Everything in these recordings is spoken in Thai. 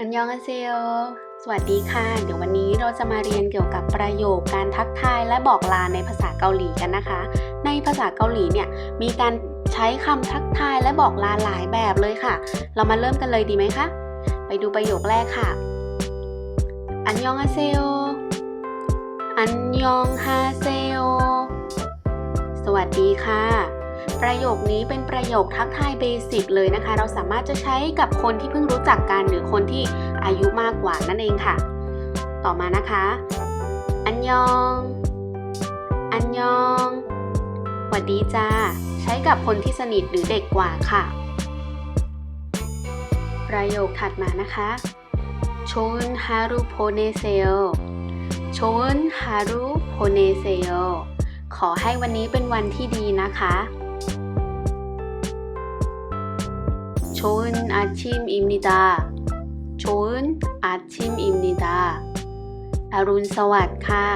อันยองอาเซโอสวัสดีค่ะ เดี๋ยววันนี้เราจะมาเรียนเกี่ยวกับประโยคการทักทายและบอกลาในภาษาเกาหลีกันนะคะ ในภาษาเกาหลีเนี่ยมีการใช้คำทักทายและบอกลาหลายแบบเลยค่ะ เรามาเริ่มกันเลยดีไหมคะ ไปดูประโยคแรกค่ะ อันยองอาเซโออันยองฮาเซโอสวัสดีค่ะ ประโยคนี้เป็นประโยคทักทายเบสิกเลยนะคะ เราสามารถจะใช้กับคนที่เพิ่งรู้จักกันหรือคนที่อายุมากกว่านั่นเองค่ะ ต่อมานะคะ อันยอง อันยองหวัดดีจ้า ใช้กับคนที่สนิทหรือเด็กกว่าค่ะ ประโยคถัดมานะคะชนฮารุโพเนเซโอโชนฮารุโพเนเซโอขอให้วันนี้เป็นวันที่ดีนะคะ 좋은 아침입니다. 좋은 아침입니다. อรุณสวัสดิ์ค่ะ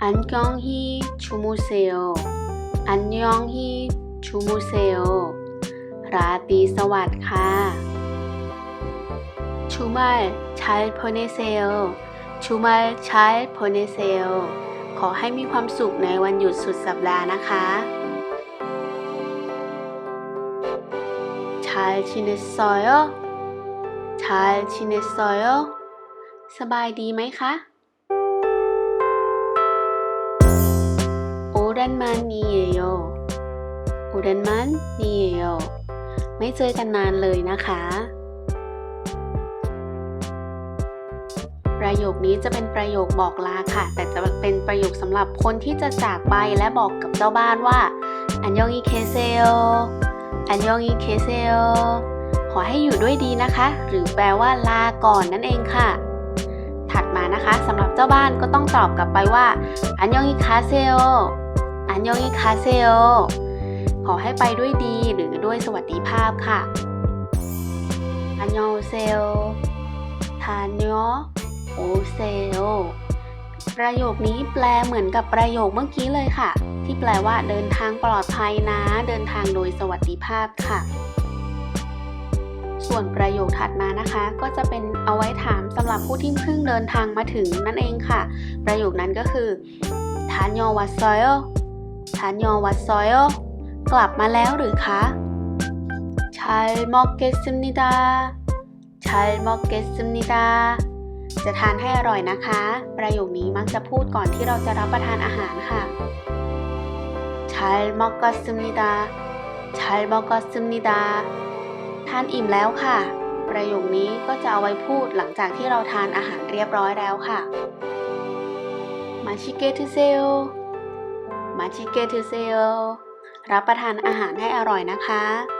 안녕히 주무세요. 안녕히 주무세요. ราตรีสวัสดิ์ค่ะ 주말 잘 보내세요. 주말 잘 보내세요. ขอให้มีความสุขในวันหยุดสุดสัปดาห์นะคะ 잘 지냈어요? 잘 지냈어요? สบายดีไหมคะ 오랜만이에요. 오랜만이에요. ไม่เจอกันนานเลยนะคะ ประโยคนี้จะเป็นประโยคบอกลาค่ะ แต่จะเป็นประโยคสำหรับคนที่จะจากไปและบอกกับเจ้าบ้านว่า อันยองอีเคเซโอ อันยองอีเคเซโอขอให้อยู่ด้วยดีนะคะ หรือแปลว่าลาก่อนนั่นเองค่ะ ถัดมานะคะสำหรับเจ้าบ้านก็ต้องตอบกลับไปว่า อันยองอีคาเซโออันยองอีคาเซโอขอให้ไปด้วยดีหรือด้วยสวัสดิภาพค่ะ อันยองเซโอทานยอโอเซโอ ประโยคนี้แปลเหมือนกับประโยคเมื่อกี้เลยค่ะ ที่แปลว่าเดินทางปลอดภัยนะ เดินทางโดยสวัสดิภาพค่ะ ส่วนประโยคถัดมานะคะ ก็จะเป็นเอาไว้ถามสำหรับผู้ที่เพิ่งเดินทางมาถึงนั่นเองค่ะ ประโยคนั้นก็คือทานยอวัดซอยทานยอวัดซอยกลับมาแล้วหรือคะ잘 먹겠습니다 잘 먹겠습니다 จะทานให้อร่อยนะคะ ประโยคนี้มักจะพูดก่อนที่เราจะรับประทานอาหารค่ะ 잘 먹었습니다 잘 먹었습니다 ทานอิ่มแล้วค่ะ ประโยคนี้ก็จะเอาไว้พูดหลังจากที่เราทานอาหารเรียบร้อยแล้วค่ะมาชิเกทุเซโอมาชิเกทุเซโอรับประทานอาหารให้อร่อยนะคะ เ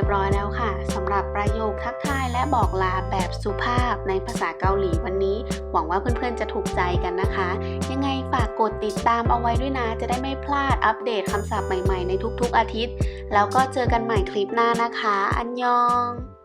รียบร้อยแล้วค่ะสำหรับประโยคทักทายและบอกลาแบบสุภาพในภาษาเกาหลีวันนี้ หวังว่าเพื่อนๆจะถูกใจกันนะคะ ยังไงฝากกดติดตามเอาไว้ด้วยนะ จะได้ไม่พลาดอัปเดตคำศัพท์ใหม่ๆในทุกๆอาทิตย์ แล้วก็เจอกันใหม่คลิปหน้านะคะ อันยอง